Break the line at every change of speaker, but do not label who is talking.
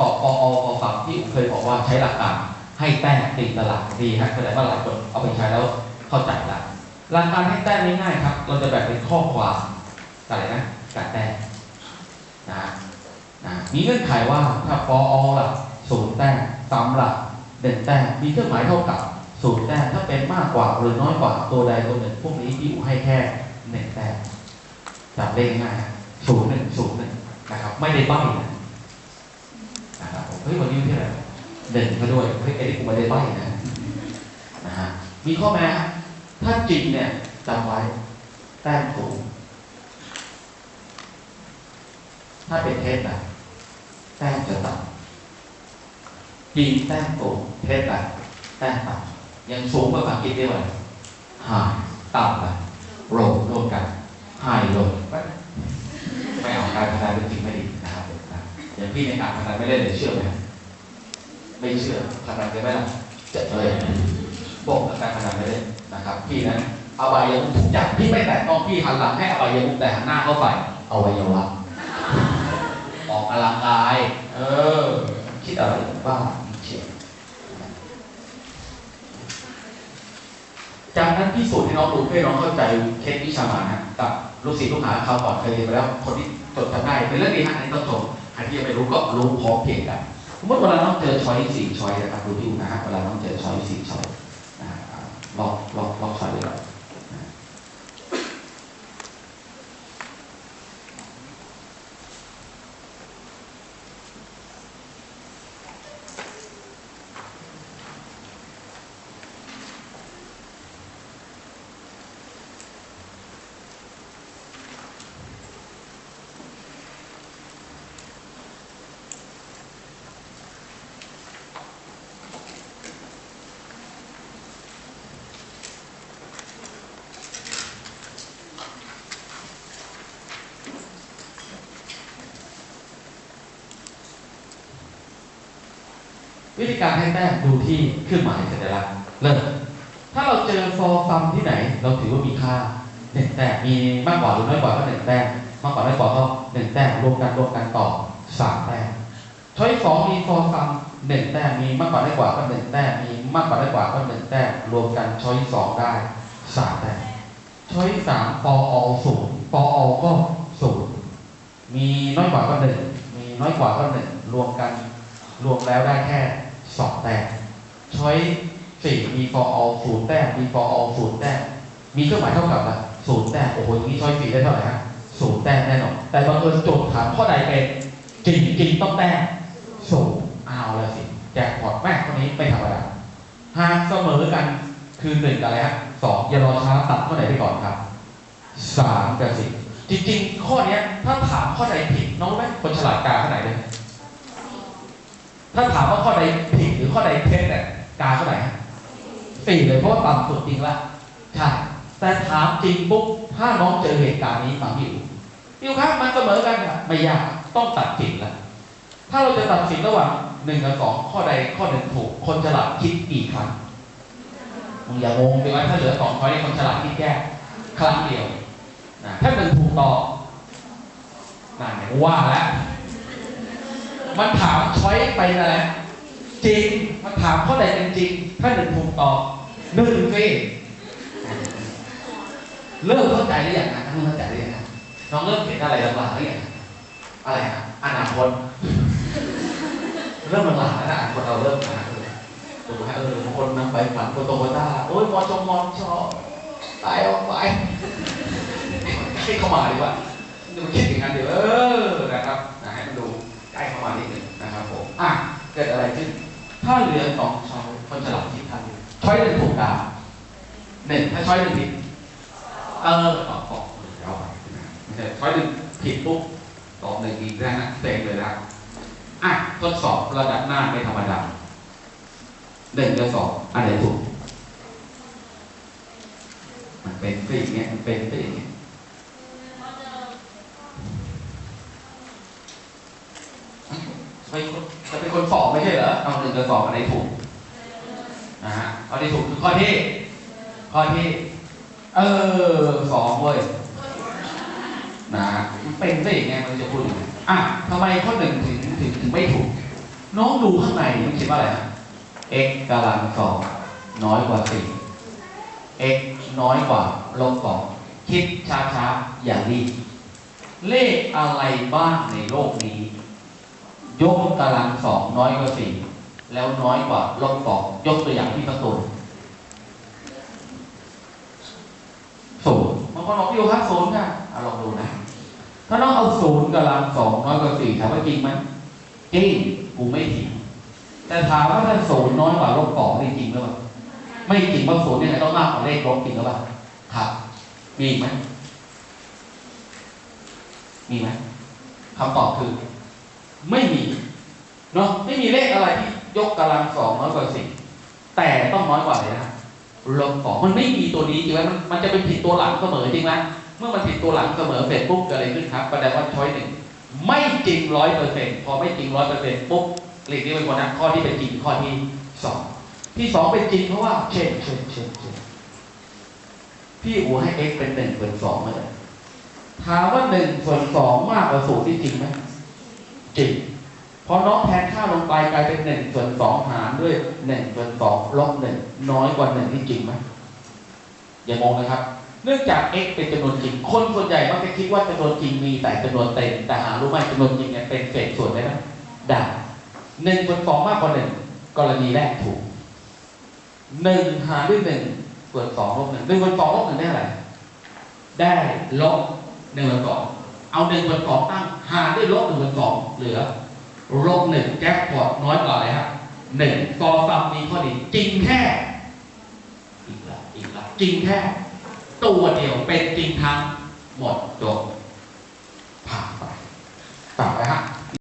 บอกปอพอฟังที่ผมเคยบอกว่าใช้หลักการให้แต้มติดตลาดดีฮะแสดงว่าหลายคนเอาไปใช้แล้วเข้าใจละหลักการให้แต้มง่ายๆครับ เราจะแบ่งเป็นข้อความอะไรนะการแต้มนะนะมีเงื่อนไขว่าถ้าปอล่ะศูนย์แต้มตำล่ะเด่นแต้มมีเครื่องหมายเท่ากับศูนย์แต้มถ้าเป็นมากกว่าหรือน้อยกว่าตัวใดตัวหนึ่งพวกนี้พี่อูให้แค่หนึ่งแต้มจำเลขง่ายศูนย์หนึ่งศูนย์หนึ่งนะครับไม่ได้บ้นะนะ เฮ้ยวันนี้วันที่อะไรหนึ่งก็ด้วยเฮ้ยไอ้นี่กูม่ได้ใบ้นะนะฮะมีข้อแม้ถ้าจริงเนี่ยจำไว้แต้มสูงถ้าเป็นเท็จนะแต้มจะต่ำจริงแต้มสูงเท็จนะแต้มต่ำยังสูงกว่าภาษาอังกฤษเรียกว่าหายต่ำนะโรรวมกันหายโรไม่เอาการพนันเป็นจริงไม่ดีนะครับผมนะ อย่าง พี่ในการพนันไม่เล่นเลยเชื่อไหมไม่เชื่อพนันได้ไหมล่ะเจ็บเลยบอกกับการพนันไม่เล่นนะครับ พี่นั้นอบายมุขทุกอย่างพี่ไม่แตะต้องพี่หันหลังให้อบายมุขแต่หันหน้าเข้าไปอวัยวะออกกำลังกาย เออ คิดอะไรบ้างเฉียจากนั้นพิสูจน์ให้น้องดูเพื่อน้องเข้าใจเคสวิชามานะกับลูกศิษย์ลูกหาเขาวก่อนเคยเรียนไปแล้ว คนที่จดจำได้เป็นเรื่องดีฮะอันนี้ต้องชม ใครที่ยังไม่รู้ก็รู้พร้อมเพรียงกันสมมติเวลาน้องเจอช้อยสี่ช้อยนะครับดูที่นะฮะเวลาน้องเจอช้อยสี่ช้อยนะฮะลอกลอกลอกช้อยเลยครับ วิธีการให้แต้มดูที่เครื่องหมายสัญลักษณ์เริ่มถ้าเราเจอฟอร์ฟัมที่ไหน เราถือว่ามีค่าหนึ่งแต้มมีมากกว่าหรือน้อยกว่าก็หนึ่งแต้มมากกว่าน้อยกว่าก็หนึ่งแต้มรวมกันรวมกันต่อสามแต้มช้อยสองมีฟอร์ฟัมหนึ่งแต้มมีมากกว่าน้อยกว่าก็หนึ่งแต้มมีมากกว่าน้อยกว่าก็หนึ่งแต้มรวมกันช้อยสองได้สามแต้มช้อยสามปออศูนย์ปออก็ศูนย์มีน้อยกว่าก็หนึ่งมีน้อยกว่าก็หนึ่งรวมกันรวมแล้วได้แค่ สองแต้มช้อยสี่มี for all ศูนย์แต้มมี for all ศูนย์แต้มมีเครื่องหมายเท่ากับละศูนย์แต้มโอ้โหงนี้ช้อยสี่ได้เท่าไหร่ฮะศูนย์แต้มแน่นอนแต่บางเอิญโจทย์ถามข้อใดเป็นจริงจริงต้องแต้มศูนย์เอาละสิแจกพอตแม่ข้อนี้ไม่ธรรมดาหากเสมอกันคือหนึ่งกับอะไรฮะสองอย่ารอช้าตัดข้อไหนไปก่อนครับสามกับสี่จริงๆ ข้อเนี้ยถ้าถามข้อใดผิดน้องไหมคนฉลาดกาข้อไหนเลย ถ้าถามว่าข้อใดผิดหรือข้อใดเท็จเนี่ยกาเท่าไหร่สี่เลยเพราะว่าต่ำสุดจริงละใช่แต่ถามจริงปุ๊บถ้าน้องเจอเหตุการณ์นี้ฟังพี่อยู่พี่อยู่ครับมันเสมอกันอะไม่ยากต้องตัดสินละถ้าเราจะตัดสินระหว่างหนึ่งกับสองข้อใดข้อหนึ่งถูก คนฉลาดคิดกี่ครั้งมึงอย่างงไปไว้ถ้าเหลือสองข้อนี้คนฉลาดคิดแค่ครั้งเดียวนะถ้าหนึ่งถูกต่อนั่นไงว่าแล้ว มันถามช้อยไปนั่นแหละจริง มันถามข้อใดเป็นจริง ถ้าหนึ่งถูกตอบหนึ่งสิเริ่มเข้าใจหรือยังนะเริ่มเข้าใจหรือยังนะน้องเริ่มเห็นอะไรหลังๆหรือยังอะไรอะอนาคตเริ่มหลังๆแล้วนะอนาคตเราเริ่มมาเลยดูให้เออคนนำไปฝันโตโตโตต้าโอ้ยมอชมมอชอตายออกไปให้เข้ามาดีกว่าดูคิดอย่างนั้นเดี๋ยวเออ เกิดอะไรขึ้น ถ้าเหลือสองช้อยคนฉลาดคิดทันอยู่ช้อยหนึ่งถูกด่าหนึ่งถ้าช้อยหนึ่งผิดเออตอบตอบเอาไปไม่ใช่ช้อยหนึ่งผิดปุ๊บตอบหนึ่งอีกแล้วนะเต็มเลยนะอะทดสอบระดับหน้าไม่ธรรมดาหนึ่งกับสองอันไหนถูกมันเป็นก็อย่างเงี้ยมันเป็นก็อย่างเงี้ย ไปจะเป็นคนสอบไม่ใช่ เอาหนึ่งกับสองอันไหนถูกนะฮะเอาที่ถูกคือข้อที่ ข้อที่ เออสองเว้ยนะมันเป็นได้ยังไงมันจะพูดยังไงอะทำไมข้อหนึ่งถึงถึงถึงไม่ถูก น้องดูข้างในมันเขียนว่าอะไรฮะ x กำลังสองน้อยกว่าสี่ x น้อยกว่าลบสองคิดช้าๆอย่ารีบเลขอะไรบ้างในโลกนี้ ยกกำลังสองน้อยกว่าสี่ แล้วน้อยกว่าลบสองยกตัวอย่างที่สักตัวศูนย์บางคนบอกอยู่ครับศูนย์ค่ะเอาลองดูนะถ้าน้องเอาศูนย์กำลังสองน้อยกว่าสี่ถามว่าจริงไหมจริงกูไม่ผิดแต่ถามว่าถ้าศูนย์น้อยกว่าลบสองนี่จริงหรือเปล่าไม่จริงเพราะศูนย์เนี่ยต้องมากกว่าเลขลบจริงหรือเปล่าครับมีไหมมีไหมคำตอบคือ ไม่มีเนาะไม่มีเลขอะไรที่ ยกกำลังสองน้อยกว่าสี่แต่ต้องน้อยกว่าเลยนะลบสองมันไม่มีตัวนี้จริงไหมมันมันจะเป็นผิดตัวหลังเสมอจริงไหมเมื่อมันผิดตัวหลังเสมอเสร็จปุ๊บเกิดอะไรขึ้นครับแสดงว่าช้อยหนึ่งไม่จริงร้อยเปอร์เซ็นต์พอไม่จริงร้อยเปอร์เซ็นต์ปุ๊บเลขนี้เป็นคนนะข้อที่เป็นจริงข้อที่สองที่สองเป็นจริงเพราะว่าเช่นเช่นเช่นเช่นพี่อูให้ x เป็นหนึ่งส่วนสองเมื่อไหร่ถามว่าหนึ่งส่วนสองมากกว่าศูนย์ที่จริงไหมจริง พอน้องแทนค่าลงไปกลายเป็นหนึ่งส่วนสองหารด้วยหนึ่งส่วนสองลบหนึ่งน้อยกว่าหนึ่งที่จริงไหมอย่างงงนะครับ เนื่องจาก x เป็นจำนวนจริง คนส่วนใหญ่มักจะคิดว่าจำนวนจริงมีแต่จำนวนเต็มแต่หารู้ไหมจำนวนจริงเนี่ยเป็นเศษส่วนได้ไหมได้หนึ่งส่วนสองมากกว่าหนึ่งกรณีแรกถูกหนึ่งหารด้วยหนึ่งส่วนสองลบหนึ่งหนึ่งส่วนสองลบหนึ่งได้อะไรได้ลบหนึ่งส่วนสองเอาหนึ่งส่วนสองตั้งหารด้วยลบหนึ่งส่วนสองเหลือ ลบหนึ่งแจ็คพอตน้อยกว่าอะไรครับหนึ่งฟอร์ซัมมีข้อดีจริงแค่ อีกละอีกละจริงแค่ ตัวเดียวเป็นจริงทั้งหมดจบ